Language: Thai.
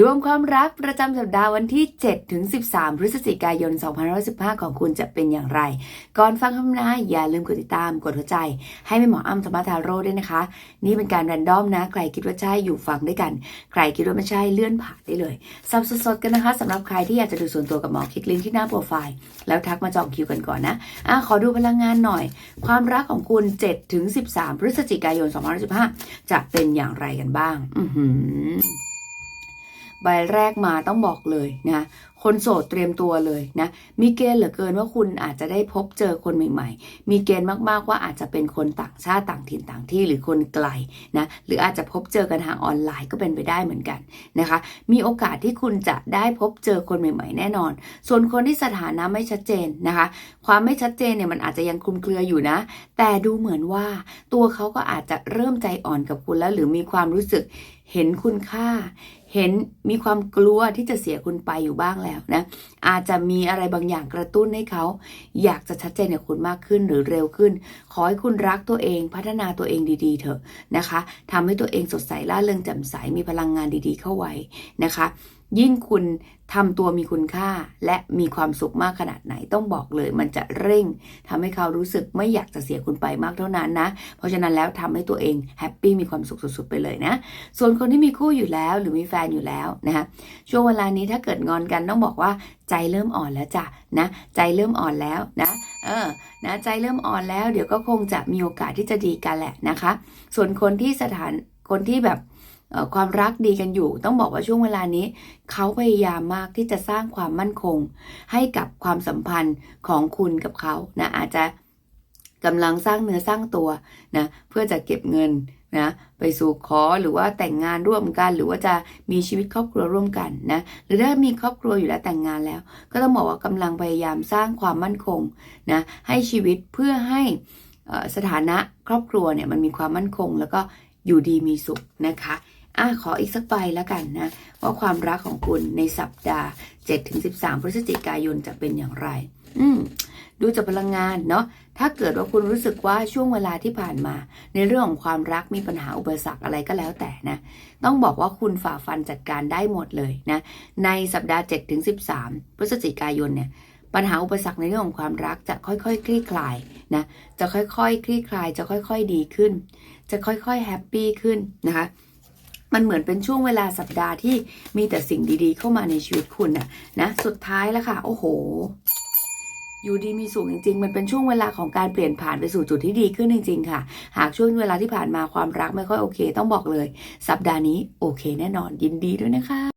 ดวงความรักประจำสัปดาห์วันที่ 7 ถึง 13 พฤศจิกายน 2515 ของคุณจะเป็นอย่างไร ก่อนฟังคำนายอย่าลืมกดติดตาม กดหัวใจ ให้แม่หมออ้ำธรรมทาโร่ด้วยนะคะ นี่เป็นการแรนดอมนะ ใครคิดว่าใช่อยู่ฟังด้วยกัน ใครคิดว่าไม่ใช่เลื่อนผ่านได้เลยสับสดๆกันนะคะสำหรับใครที่อยากจะดูส่วนตัวกับหมอคลิกลิงก์ที่หน้าโปรไฟล์ แล้วทักมาจองคิวกันก่อนนะอะขอดูพลังงานหน่อย ความรักของคุณ7ถึง13 พฤศจิกายน 2515 จะเป็นอย่างไรกันบ้าง อือหือ ใบแรกมาต้องบอกเลยนะคนโสดเตรียมตัวเลยนะมีเกณฑ์เหลือเกินว่าคุณอาจจะได้พบเจอคนใหม่ ๆ มีเกณฑ์มากๆว่าอาจจะเป็นคนต่างชาติต่างถิ่นต่างที่หรือคนไกลนะหรืออาจจะพบเจอกันทางออนไลน์ก็เป็นไปได้เหมือนกันนะคะ มีโอกาสที่คุณจะได้พบเจอคนใหม่ ๆ แน่นอน ส่วนคนที่สถานะไม่ชัดเจนนะคะ ความไม่ชัดเจนเนี่ยมันอาจจะยังคลุมเครืออยู่นะ แต่ดูเหมือนว่าตัวเขาก็อาจจะเริ่มใจอ่อนกับคุณแล้ว หรือมีความรู้สึกเห็นคุณค่า เห็นมีความกลัวที่จะเสียคุณไปอยู่บ้างแล้วนะ อาจจะมีอะไรบางอย่างกระตุ้นให้เขา อยากจะชัดเจนกับคุณมากขึ้นหรือเร็วขึ้น ขอให้คุณรักตัวเองพัฒนาตัวเองดีๆเถอะนะคะทำให้ตัวเองสดใสล่าเริงแจ่มใสมีพลังงานดีๆเข้าไว้นะคะ ยิ่งคุณทำตัวมีคุณค่าและมีความสุขมากขนาดไหนต้องบอกเลย มันจะเร่งทำให้เขารู้สึกไม่อยากจะเสียคุณไปมากเท่านั้นนะ เพราะฉะนั้นแล้วทำให้ตัวเองแฮปปี้มีความสุขสุดๆไปเลยนะ ส่วนคนที่มีคู่อยู่แล้วหรือมีแฟนอยู่แล้วนะคะช่วงเวลานี้ถ้าเกิดงอนกันต้องบอกว่าใจเริ่มอ่อนแล้วจ้ะนะใจเริ่มอ่อนแล้วนะเออนะใจเริ่มอ่อนแล้ว เดี๋ยวก็คงจะมีโอกาสที่จะดีกันแหละนะคะ ส่วนคนที่สถานคนที่แบบ ความรักดีกันอยู่ ต้องบอกว่าช่วงเวลานี้ เขาพยายามมากที่จะสร้างความมั่นคง ให้กับความสัมพันธ์ของคุณกับเขานะอาจจะกำลังสร้างเนื้อสร้างตัวนะเพื่อจะเก็บเงินนะไปสู่ขอหรือว่าแต่งงานร่วมกัน หรือว่าจะมีชีวิตครอบครัวร่วมกันนะหรือถ้ามีครอบครัวอยู่แล้วแต่งงานแล้ว ก็ต้องบอกว่ากำลังพยายามสร้างความมั่นคงนะให้ชีวิตเพื่อให้สถานะครอบครัวเนี่ยมันมีความมั่นคง แล้วก็อยู่ดีมีสุขนะคะ อะขออีกสักใบแล้วกันนะ ว่าความรักของคุณในสัปดาห์ 7-13 พฤศจิกายนจะเป็นอย่างไร อืมดูจากพลังงานเนาะ ถ้าเกิดว่าคุณรู้สึกว่าช่วงเวลาที่ผ่านมา ในเรื่องของความรักมีปัญหาอุปสรรคอะไรก็แล้วแต่นะ ต้องบอกว่าคุณฝ่าฟันจัดการได้หมดเลยนะ ในสัปดาห์ 7-13 พฤศจิกายนเนี่ย ปัญหาอุปสรรคในเรื่องของความรักจะค่อยๆ คลี่คลายนะ จะค่อยๆ คลี่คลาย จะค่อยๆ ดีขึ้น จะค่อยๆ แฮปปี้ขึ้นนะคะ มันเหมือนเป็นช่วงเวลาสัปดาห์ที่มีแต่สิ่งดีๆ เข้ามาในชีวิตคุณน่ะนะสุดท้ายแล้วค่ะ โอ้โห อยู่ดีมีสุขจริง ๆ มันเป็นช่วงเวลาของการเปลี่ยนผ่านไปสู่จุดที่ดีขึ้นจริง ๆ ค่ะ หากช่วงเวลาที่ผ่านมาความรักไม่ค่อยโอเค ต้องบอกเลย สัปดาห์นี้โอเคแน่นอนยินดีด้วยนะคะ